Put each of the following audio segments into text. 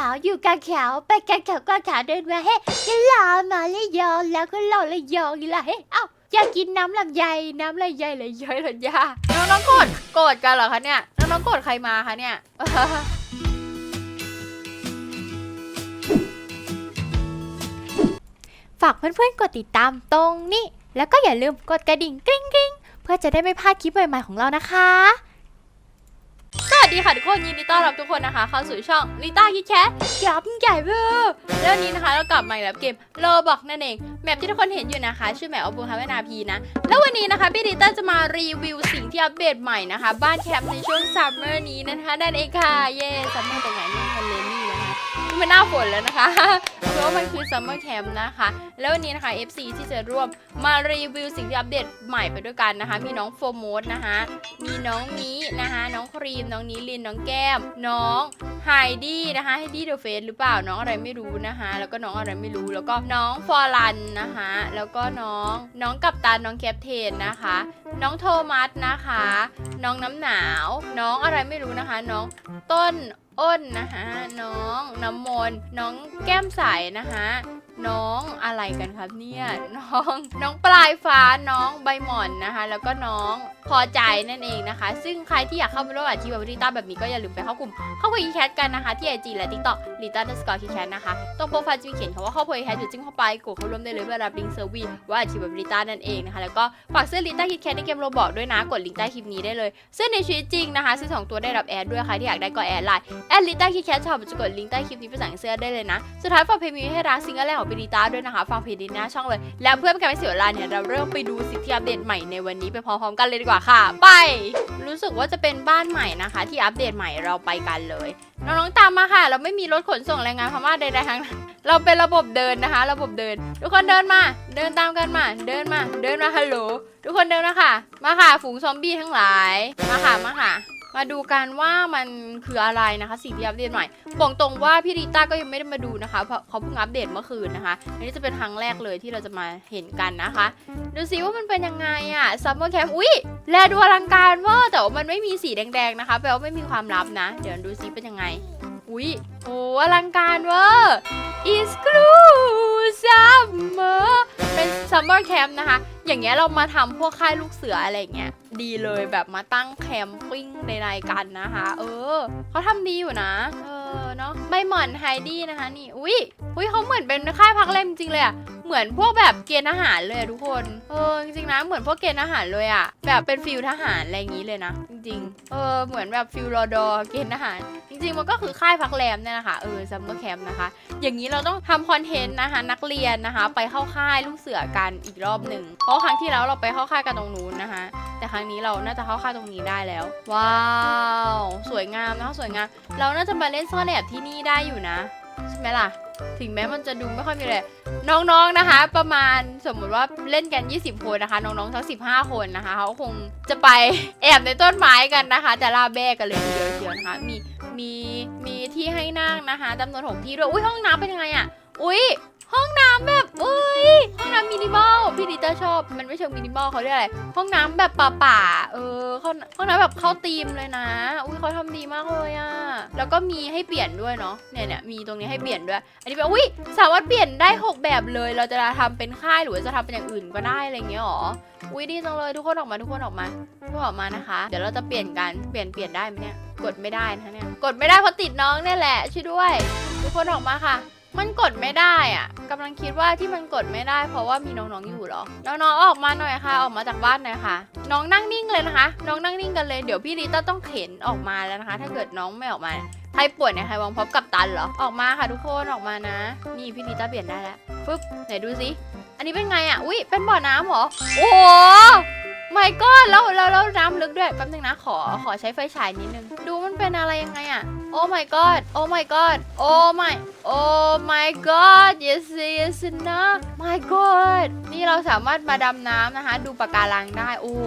าวอยู่กลางขาไปกลางขากลางขาเดินมาเฮ้ยะลามาเลยยองแล้วก็รอเลยยองอีละเฮ้ยเอ้าอยากกินน้ำลำไยน้ำลำไยเลยย้อยเลยยาน้องน้องๆโกรธโกรธกันเหรอคะเนี่ยน้องน้องๆโกรธใครมาคะเนี่ย ฝากเพื่อนๆกดติดตามตรงนี้ แล้วก็อย่าลืมกดกระดิ่งกริ๊งกริ๊งเพื่อจะได้ไม่พลาดคลิปใหม่ๆของเรานะคะ ดีค่ะทุกคนยินดีต้อนรับทุกคนนะคะเข้าสู่ช่องลิต้าคิดแคทยับใหญ่เวอร์แล้ววันนี้นะคะเรากลับมาอีกแล้วเกมโลบอกนั่นเองแมปที่ทุกคนเห็นอยู่นะคะ ชื่อแมปอบูฮาเวนาพีนะ แล้ววันนี้นะคะพี่ลิต้าจะมารีวิวสิ่งที่อัปเดตใหม่นะคะ บ้านแคมป์ในช่วงซัมเมอร์นี้นะคะนั่นเองค่ะเย่ซัมเมอร์ตรงไหนเนี่ยมันเลนี่ มันหน้าฝนแล้วนะคะ เพราะว่ามันคือซัมเมอร์แคมป์นะคะ แล้ววันนี้นะคะ FC ที่จะร่วมมารีวิวสิ่งที่อัปเดตใหม่ไปด้วยกันนะคะ มีน้องโฟร์โมดนะคะ มีน้องมีนะคะ น้องครีม น้องนิลิน น้องแก้ม น้อง ไฮดี้นะคะไฮดี้เดอะเฟสหรือเปล่าน้องอะไรไม่รู้นะคะ แล้วก็น้องอะไรไม่รู้แล้วก็น้องฟอรันนะคะแล้วก็น้องน้องกัปตันน้องแคปเทนนะคะ น้องโทมัสนะคะ น้องน้ำหนาว น้องอะไรไม่รู้นะคะ น้องต้นอ้นนะคะน้องน้ำมนน้องแก้มใสนะคะน้องอะไรกันครับเนี่ยน้องน้องปลายฟ้าน้องใบหม่อนนะคะ แล้วก็น้องพอใจนั่นเองนะคะ ซึ่งใครที่อยากเข้ามาร่วมอาชีพกับริต้าแบบนี้ก็อย่าลืมไปเข้ากลุ่มเข้าคุยแคทกันนะคะที่ไอจีและทิกตอกลิต้าเดสกอร์คีแคทนะคะตรงโปรไฟล์จะมีเขียนคำว่าเข้าคุยแคทอยู่จิ้มเข้าไปกดเข้าร่วมได้เลยเพื่อรับลิงก์เซอร์วีว่าอาชีพแบบริต้านั่นเองนะคะแล้วก็ฝากเสื้อลิต้าคิดแคทในเกมโรบอกด้วยนะกดลิงก์ใต้คลิปนี้ได้เลยเสื้อในชีวิตจริงนะคะซื้อสองตัวได้รับแอดด้วยใครที่อยากได้ก็แอดไลน์แอดลิต้าคิดแคทชอบจะกดลิงก์ใต้คลิปนี้ไปสั่งเสื้อได้เลยนะสุดท้ายฝากเพลงมีให้รักซิงเกิลแรกของบิลิต้าด้วยนะคะ ฟังเพลงดีหน้าช่องเลย แล้วเพื่อเป็นการไม่เสียเวลาเนี่ย เราเริ่มไปดูสิ่งที่อัปเดตใหม่ในวันนี้ไปพร้อมๆกันเลยดีกว่าค่ะ ไป รู้สึกว่าจะเป็นบ้านใหม่นะคะ ที่อัปเดตใหม่เราไปกันเลยน้องๆตามมาค่ะ เราไม่มีรถขนส่งแรงงานพม่าใดๆทั้งนั้นเราเป็นระบบเดินนะคะ ระบบเดิน ทุกคนเดินมา เดินตามกันมา เดินมา เดินมาฮัลโหลทุกคนเดินมาค่ะมาค่ะ ฝูงซอมบี้ทั้งหลาย มาค่ะ มาค่ะ มาดูกันว่ามันคืออะไรนะคะ สิ่งที่อัปเดตใหม่บอกตรงว่าพี่ริต้าก็ยังไม่ได้มาดูนะคะเพราะเขาเพิ่งอัปเดตเมื่อคืนนะคะอันนี้จะเป็นครั้งแรกเลยที่เราจะมาเห็นกันนะคะ ดูซิว่ามันเป็นยังไงอะซัมเมอร์แคมป์อุ้ยแลดูอลังการเวอร์แต่ว่ามันไม่มีสีแดงๆนะคะแปลว่าไม่มีความลับนะ เดี๋ยวดูซิเป็นยังไง อุ้ยโอ้อลังการเวอร์ is cool summer เป็นซัมเมอร์แคมป์นะคะ อย่างเงี้ยเรามาทำพวกค่ายลูกเสืออะไรเงี้ยดีเลยแบบมาตั้งแคมปิ้งในรายกันนะคะ เออเขาทำดีอยู่นะ เออเนาะใบหมอนไฮดี้นะคะนี่ อุ้ยอุ้ยเขาเหมือนเป็นค่ายพักเล่มจริงเลยอะ เหมือนพวกแบบเกณฑ์อาหารเลยทุกคนเออจริงๆนะเหมือนพวกเกณฑ์อาหารเลยอะแบบเป็นฟิลทหารอะไรอย่างงี้เลยนะจริงๆเออเหมือนแบบฟิลรอดอเกณฑ์อาหาร จริง ๆ มันก็คือค่ายพักแรมเนี่ยนะคะเออซัมเมอร์แคมป์นะคะ อย่างนี้เราต้องทำคอนเทนต์นะคะนักเรียนนะคะ ไปเข้าค่ายลูกเสือกันอีกรอบหนึ่งเพราะครั้งที่แล้วเราไปเข้าค่ายกันตรงนู้นนะคะแต่ครั้งนี้เราน่าจะเข้าค่ายตรงนี้ได้แล้ว ว้าว สวยงามนะคะสวยงาม เราน่าจะมาเล่นซ่อนแอบที่นี่ได้อยู่นะ ใช่ไหมล่ะ ถึงแม้มันจะดูไม่ค่อยมีอะไรน้องๆนะคะ ประมาณสมมุติว่าเล่นกัน 20 คนนะคะ น้องๆทั้ง15 คนนะคะเขาคงจะไปแอบในต้นไม้กันนะคะ จะล่าแบกกันเลยทีเดียวเชียวนะคะมีมีมีที่ให้นั่งนะคะจำนวนของที่ด้วยอุ้ยห้องน้ำเป็นยังไงอะอุ้ยห้องน้ำแบบอุ้ย ลพี่ดิต้าชอบมันไม่เชิงมินิมอลเขาเรียกอะไรห้องน้ำแบบป่าๆเออห้องห้องน้ำแบบเข้าธีมเลยนะ อุ้ยเขาทำดีมากเลยอะแล้วก็มีให้เปลี่ยนด้วยเนาะเนี่ยเนี่ยมีตรงนี้ให้เปลี่ยนด้วย อันนี้แบบอุ้ยสามารถเปลี่ยนได้ 6 แบบเลย เราจะทำเป็นค่ายหรือว่าจะทำเป็นอย่างอื่นก็ได้อะไรเงี้ยหรออุ้ยดีจังเลยทุกคนออกมาทุกคนออกมาทุกคนออกมานะคะ เดี๋ยวเราจะเปลี่ยนกันเปลี่ยนเปลี่ยนได้ไหมเนี่ยกดไม่ได้นะเนี่ยกดไม่ได้เพราะติดน้องเนี่ยแหละช่วยด้วย ทุกคนออกมาค่ะ มันกดไม่ได้อะกำลังคิดว่าที่มันกดไม่ได้ เพราะว่ามีน้องๆอยู่หรอ น้องๆออกมาหน่อยค่ะ ออกมาจากบ้านหน่อยค่ะ น้องนั่งนิ่งเลยนะคะ น้องนั่งนิ่งกันเลย เดี๋ยวพี่ลิต้าต้องเข็นออกมาแล้วนะคะ ถ้าเกิดน้องไม่ออกมา ใครป่วยเนี่ยใครวางพร้อมกับตันเหรอ ออกมาค่ะทุกคนออกมานะ นี่พี่ลิต้าเปลี่ยนได้แล้ว ฟึบไหนดูสิ อันนี้เป็นไงอะ อุ้ยเป็นบ่อน้ำเหรอ โอ้โหไม่ก็แล้วแล้วแล้วน้ำลึกด้วย แป๊บนึงนะ ขอ ขอใช้ไฟฉายนิดนึง ดูมันเป็นอะไรยังไงอะ โอ้ my god โอ้ my god โอ้ my โอ้ my god yes yes นะ my god นี่เราสามารถมาดำน้ำนะคะ ดูปะการังได้ โอ้โห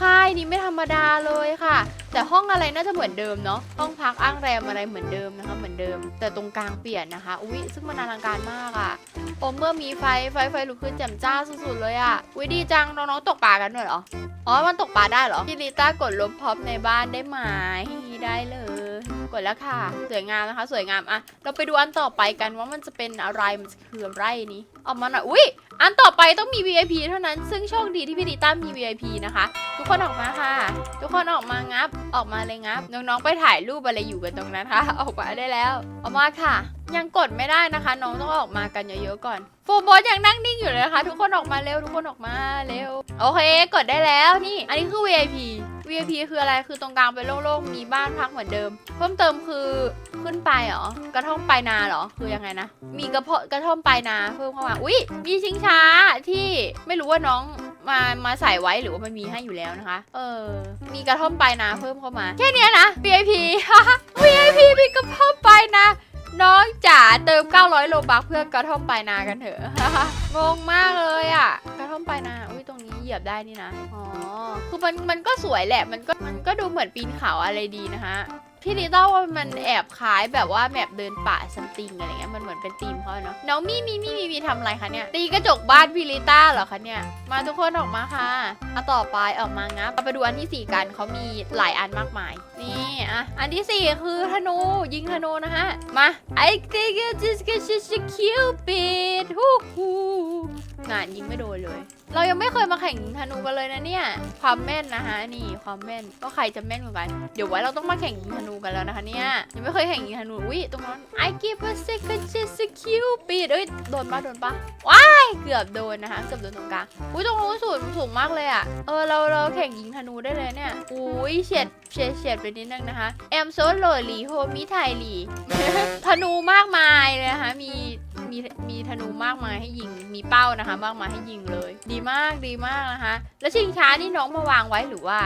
ค่ายนี้ไม่ธรรมดาเลยค่ะ แต่ห้องอะไรน่าจะเหมือนเดิมเนาะ ห้องพักอ้างแรมอะไรเหมือนเดิมนะคะ เหมือนเดิม แต่ตรงกลางเปลี่ยนนะคะ อุ้ยซึ่งมันอลังการมากอะโอ้เมื่อมีไฟ ไฟ ไฟลุกขึ้นแจ่มจ้าสุดๆเลยอะ่ะวิดีจัง น้องๆ ตกปลากันด้วยเหรอ อ๋อ มันตกปลาได้เหรอพี่ลิต้ากดลบพ็อปในบ้านได้ไหมได้เลย กดแล้วค่ะ สวยงามนะคะ สวยงามอะเราไปดูอันต่อไปกันว่ามันจะเป็นอะไรมันจะคืออะไรนี้ออกมาหน่อยอุ้ยอันต่อไปต้องมี VIP เท่านั้นซึ่งโชคดีที่พี่ดิต้ามี VIP นะคะ ทุกคนออกมาค่ะ ทุกคนออกมางับออกมาเลยงับน้องๆไปถ่ายรูปอะไรอยู่กันตรงนั้นคะออกมาได้แล้ว ออกมาค่ะ ยังกดไม่ได้นะคะ น้องต้องออกมากันเยอะๆก่อน โฟร์บอสยังนั่งนิ่งอยู่เลยนะคะ ทุกคนออกมาเร็วทุกคนออกมาเร็ว โอเค กดได้แล้วนี่ อันนี้คือ VIP VIP คืออะไรคือตรงกลางเป็นโล่งๆมีบ้านพักเหมือนเดิม เพิ่มเติมคือขึ้นไปเหรอกระท่อมปลายนาเหรอคือยังไงนะ มีกระเพาะกระท่อมปลายนาเพิ่มเข้ามาอุ๊ยมีชิงช้าที่ไม่รู้ว่าน้องมามาใส่ไว้หรือว่ามันมีให้อยู่แล้วนะคะ เออ มีกระท่อมปลายนาเพิ่มเข้ามาแค่เนี้ยนะ VIP VIP มีกระท่อมปลายนา น้องจ๋าเติม 900 โลบักเพื่อกระท่อมปลายนากันเถอะ งงมากเลยอะ กระท่อมปลายนา อุ้ยตรงนี้เหยียบได้นี่นะ อ๋อ คือมันมันก็สวยแหละ มันก็มันก็ดูเหมือนปีนเขาอะไรดีนะฮะ พี่ดิต้าว่ามันแอบคล้ายแบบว่าแมปเดินป่าซัมติงอะไรเงี้ยมันเหมือนเป็นธีมเขาเนาะน้องมีมีมีมีมีทำอะไรคะเนี่ยตีกระจกบ้านพี่ลิต้าเหรอคะเนี่ยมาทุกคนออกมาค่ะเอาต่อไปออกมางับเราไปดูอันที่สี่กันเขามีหลายอันมากมาย นี่อะอันที่สี่คือธนูยิงธนูนะฮะมา I think it just get just a cupid ฮู้ฮู้งานยิงไม่โดนเลย เรายังไม่เคยมาแข่งธนูกันเลยนะเนี่ยความแม่นนะคะนี่ความแม่นก็ใครจะแม่นกว่ากัน เดี๋ยวไว้เราต้องมาแข่งธนูกันแล้วนะคะเนี่ยยังไม่เคยแข่งยิงธนูอุ้ยตรงนั้น I give a second just a cupid เอ้ยโดนปะโดนปะว้ายเกือบโดนนะคะเกือบโดนตรงกลางอุ้ยตรงนู้นสูงสูงมากเลยอะเออเราเราแข่งยิงธนูได้เลยเนี่ยอุ้ยเฉียดเฉียดเฉียดไปนิดนึงนะคะแอมโซโลหลีโฮมิไทลีธนูมากมายเลยนะคะมี มีมีธนูมากมายให้ยิง มีเป้านะคะ มากมายให้ยิงเลย ดีมากดีมากนะคะ แล้วชิงช้านี่น้องมาวางไว้หรือว่า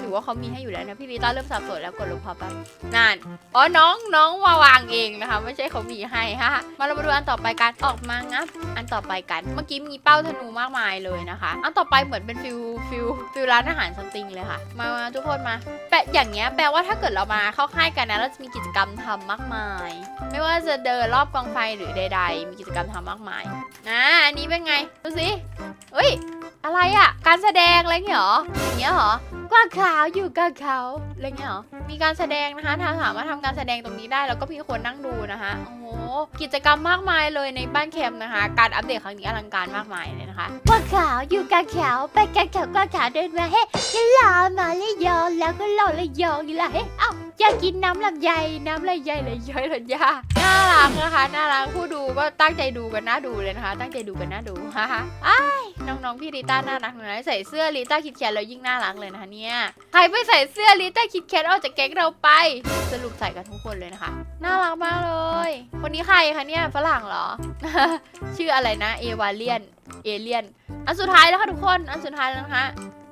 หรือว่าเขามีให้อยู่แล้วนะพี่ลิต้าเริ่มสับสนแล้วกดลงพอแป๊บนั่นอ๋อน้องน้องมาวางเองนะคะ ไม่ใช่เขามีให้ฮะมาเรามาดูอันต่อไปกันออกมางับอันต่อไปกัน เมื่อกี้มีเป้าธนูมากมายเลยนะคะ อันต่อไปเหมือนเป็นฟิลฟิลฟิลร้านอาหารซัมติงเลยค่ะ มามาทุกคนมาแปะอย่างเงี้ยแปลว่าถ้าเกิดเรามาเข้าค่ายกันนะเราจะมีกิจกรรมทำมากมาย ไม่ว่าจะเดินรอบกองไฟหรือใด ๆมีกิจกรรมทำมากมายนะอันนี้เป็นไง ดูสิเฮ้ย อะไรอะการแสดงอะไรเงี้ยเหรออย่างเงี้ยเหรอกว้างขาวอยู่กลางเขาอะไรเงี้ยเหรอมีการแสดงนะคะถ้าสามารถทำการแสดงตรงนี้ได้แล้วก็มีคนนั่งดูนะคะโอ้โหกิจกรรมมากมายเลยในบ้านแคมป์นะคะ การอัปเดตครั้งนี้อลังการมากมายเลยนะคะกว้างขาวอยู่กลางเขาไปกลางเขากว้างขาวเดินมาเฮ้ยะลามาเลยยองแล้วก็หล่อเลยยองอีละเฮ้ยเอ้าอยากกินน้ำลำไยน้ำลำไยเลยย้อยเลยยาน่ารักนะคะน่ารักผู้ดูก็ตั้งใจดูกันน่าดูเลยนะคะ ตั้งใจดูกันน่าดูฮ่าฮ่าอ้าย น้องๆพี่ลิต้าน่ารักเลยใส่เสื้อลิต้าคิดแคทแล้วยิ่งน่ารักเลยนะคะเนี่ยใครไม่ใส่เสื้อลิต้าคิดแคทออกจากแก๊งเราไป สรุปใส่กันทุกคนเลยนะคะ น่ารักมากเลย คนนี้ใครคะเนี่ยฝรั่งเหรอ ชื่ออะไรนะเอวาเลียนเอเลียนอันสุดท้ายแล้วค่ะทุกคน อันสุดท้ายแล้วนะคะ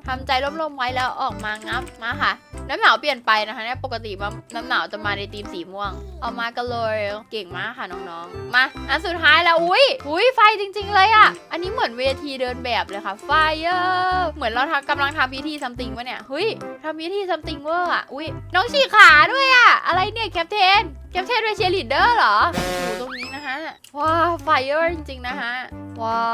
ทำใจร่มๆไว้แล้วออกมางับมาค่ะ น้ำหนาวเปลี่ยนไปนะคะเนี่ยปกติว่าน้ำหนาวจะมาในธีมสีม่วง ออกมากันเลยเก่งมากค่ะน้องๆ มาอันสุดท้ายแล้วอุ้ยอุ้ยไฟจริง ๆ เลยอะ อันนี้เหมือนเวทีเดินแบบเลยค่ะไฟเออเหมือนเราทำกำลังทำพิธีซัมติงวะเนี่ยเฮ้ยทำพิธีซัมติงเวอร์อะอุ้ยน้องฉีกขาด้วยอะอะไรเนี่ยแคปเทนแคปเทนเป็นเชียร์ลีดเดอร์เหรออยู่ตรงนี้นะคะว้าไฟเออร์จริงๆนะคะ ว้า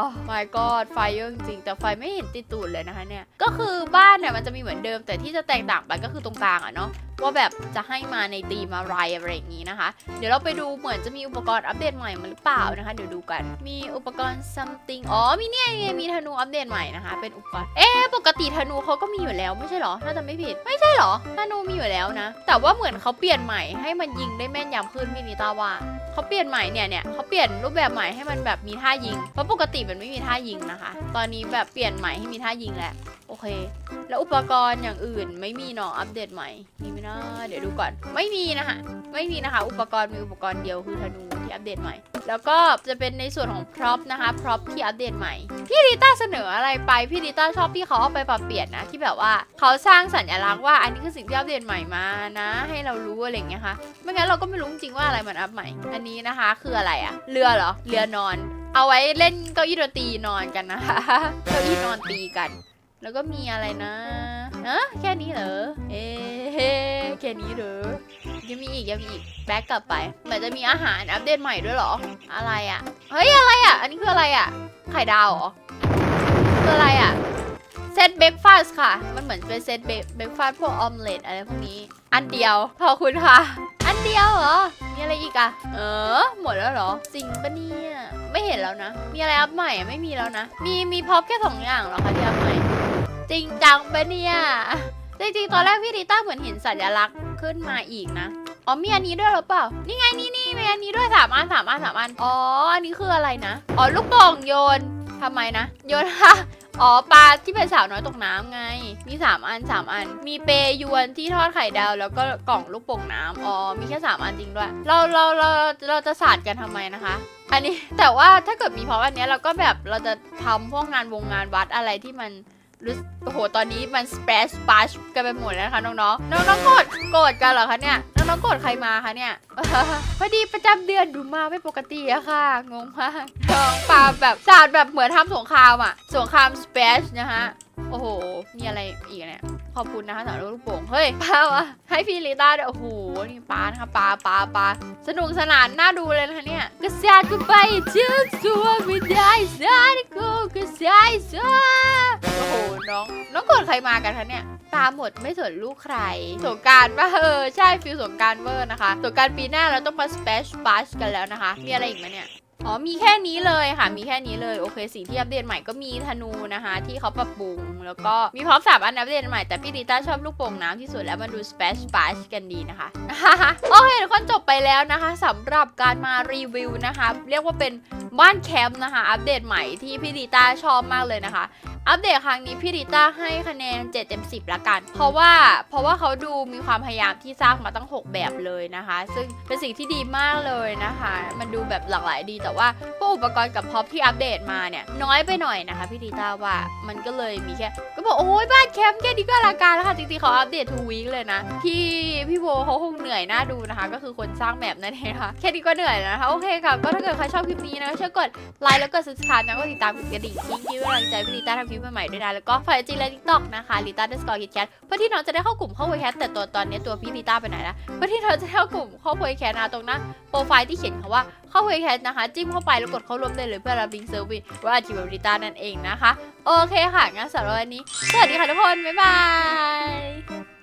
ว my god ไฟเออร์จริงๆแต่ไฟไม่เห็นติดตูดเลยนะคะเนี่ย ก็คือบ้านเนี่ยมันจะมีเหมือนเดิม แต่ที่จะแตกต่างไปก็คือตรงกลางอะเนาะว่าแบบจะให้มาในตีมอะไรอะไรอย่างนี้นะคะ เดี๋ยวเราไปดูเหมือนจะมีอุปกรณ์อัปเดตใหม่มาหรือเปล่านะคะ เดี๋ยวดูกัน มีอุปกรณ์ something อ๋อ มีเนี่ยมีมีธนูอัปเดตใหม่นะคะ เป็นอุปกรณ์ เอ๊ปกติธนูเขาก็มีอยู่แล้วไม่ใช่เหรอ น่าจะไม่ผิด ไม่ใช่เหรอ ธนูมีอยู่แล้วนะ แต่ว่าเหมือนเขาเปลี่ยนใหม่ให้มันยิงได้แม่นยำขึ้นพี่นิตาว่า เขาเปลี่ยนใหม่เนี่ยเนี่ยเขาเปลี่ยนรูปแบบใหม่ให้มันแบบมีท่ายิง เพราะปกติมันไม่มีท่ายิงนะคะ ตอนนี้แบบเปลี่ยนใหม่ให้มีท่ายิงแล้วโอเค แล้วอุปกรณ์อย่างอื่นไม่มีเนาะอัปเดตใหม่ มีไหมนะเดี๋ยวดูก่อน ไม่มีนะคะ ไม่มีนะคะ อุปกรณ์มีอุปกรณ์เดียวคือธนูที่อัปเดตใหม่ แล้วก็จะเป็นในส่วนของพร็อพนะคะพร็อพที่อัปเดตใหม่ พี่ริต้าเสนออะไรไป พี่ริต้าชอบที่เขาเอาไปปรับเปลี่ยนนะ ที่แบบว่าเขาสร้างสัญลักษณ์ว่าอันนี้คือสิ่งที่อัปเดตใหม่มานะ ให้เรารู้อะไรอย่างเงี้ยค่ะไม่งั้นเราก็ไม่รู้จริงว่าอะไรมันอัปใหม่ อันนี้นะคะคืออะไรอะเรือเหรอเรือนอน เอาไว้เล่นเก้าอี้ดนตรีนอนกันนะคะเก้าอี้นอนตีกัน แล้วก็มีอะไรนะอะแค่นี้เหรอเอ๊แค่นี้เหรอ ยังมีอีกยังมีอีกแบ็กกลับไปเหมือนจะมีอาหารอัปเดตใหม่ด้วยเหรอ อะไรอะ่ะ เฮ้ยอะไรอะ่ะ อันนี้คืออะไรอะ่ะ ไข่ดาวเหรอคืออะไรอะ่ะแซตเบรกฟาสค่ะ มันเหมือนเป็นเซตเบรกฟาสพวกออมเล็ตอะไรพวกนี้ อันเดียวพอคุณค่ะ อันเดียวเหรอ มีอะไรอีกอะเออ หมดแล้วเหรอ จริงปะเนี่ย ไม่เห็นแล้วนะ มีอะไรอัพใหม่ไม่มีแล้วนะ มีมีพ็อพแค่สองอย่างเหรอคะที่อัพใหม่ จริงจังปะเนี่ย จริงๆ ตอนแรกพี่ดิต้าเหมือนเห็นสัญลักษณ์ขึ้นมาอีกนะ อ๋อมีอันนี้ด้วยหรือเปล่า นี่ไงนี่นี่มีอันนี้ด้วยสามอันสามอันสามอัน อ๋อ อันนี้คืออะไรนะ อ๋อลูกโป่งโยนทำไมนะ โยนค่ะอ๋อปลาที่เป็นสาวน้อยตกน้ำไง มีสามอันสามอัน มีเปยวนที่ทอดไข่ดาวแล้วก็กล่องลูกโป่งน้ำอ๋อมีแค่สามอันจริงด้วย เราเราเราเราจะสาดกันทำไมนะคะ อันนี้แต่ว่าถ้าเกิดมีพร้อมอันนี้เราก็แบบเราจะทำพวกงานวงงานวัดอะไรที่มันรู้โอ้โหตอนนี้มันสเปซสปาชกันไปหมดแล้วนะคะน้องๆน้องๆโกรธโกรธกันเหรอคะเนี่ย น้องโกรธใครมาคะเนี่ย พอดีประจำเดือนดูมาไม่ปกติอะค่ะ งงมากน้องปาแบบสาดแบบเหมือนทำสงครามอะสงครามสเปซนะฮะ โอ้โห มีอะไรอีกเนี่ย ขอบคุณนะคะสำหรับลูกโป่ง เฮ้ยปาวะให้พี่ลิต้าด้วยโอ้โห นี่ปลานะคะปลาปลาปลาสนุกสนานน่าดูเลยนะคะเนี่ยกระซาดกันไปเชื่อตัวไม่ได้ซาดิโกกระซายซาโอ้โห น้อง น้องกดใครมากันคะเนี่ย ตามหมดไม่สนลูกใคร สงการป่ะเออใช่ฟิลสงการเวอร์นะคะ สงการปีหน้าเราต้องมาสเปซบัชกันแล้วนะคะ มีอะไรอีกไหมเนี่ยอ๋อมีแค่นี้เลยค่ะ มีแค่นี้เลย โอเคสิ่งที่อัปเดตใหม่ก็มีธนูนะคะ ที่เขาปรับปรุง แล้วก็มีพร้อมสามอันอัปเดตใหม่ แต่พี่ดิต้าชอบลูกโป่งน้ำที่สุดแล้วมาดูสเปซบัชกันดีนะคะ โอเคทุกคนจบไปแล้วนะคะสำหรับการมารีวิวนะคะ เรียกว่าเป็นบ้านแคมป์นะคะ อัปเดตใหม่ที่พี่ดิต้าชอบมากเลยนะคะ อัปเดตครั้งนี้พี่ดิต้าให้คะแนน 7 เต็ม 10 ละกัน เพราะว่าเพราะว่าเขาดูมีความพยายามที่สร้างมาตั้ง 6 แบบเลยนะคะ ซึ่งเป็นสิ่งที่ดีมากเลยนะคะ มันดูแบบหลากหลายดีแต่ว่าพวกอุปกรณ์กับพ็อปที่อัปเดตมาเนี่ยน้อยไปหน่อยนะคะพี่ดิต้าว่ามันก็เลยมีแค่ ก็บอกโอ้ยบ้านแคมป์แค่นี้ก็อลังการแล้วค่ะจริงๆเขาอัปเดตทูวีคเลยนะพี่พี่โบเขาคงเหนื่อยน่าดูนะคะ ก็คือคนสร้างแบบนั่นเองค่ะแค่นี้ก็เหนื่อยนะคะโอเคค่ะก็ถ้าเกิดใครชอบคลิปนี้นะช่วยกดไลค์แล้วก็ subscribe นะก็ติดตามกดกระดิ่งทิ้งที่กำลังใจพี่ลิต้าทำคลิปใหม่ๆด้วยนะแล้วก็ฝากจีและทิกตอกนะคะลิต้าเดสกอร์คิดแคทเพื่อที่น้องจะได้เข้ากลุ่มเข้าเวแคทแต่ตัวตอนนี้ตัวพี่ลิต้าไปไหนละเพื่อที่น้องจะได้เข้ากลุ่มเข้าเวแคทนะตรงหน้าโปรไฟล์ที่เขียนคำว่าเข้าเวแคทนะคะ จิ้มเข้าไปแล้วกดเข้าร่วมได้เลยเพื่อรับลิงก์เซอร์วิสว่าทีมลิต้านั่นเองนะคะ โอเคค่ะงั้นสำหรับวันนี้สวัสดีค่ะทุกคนบ๊ายบาย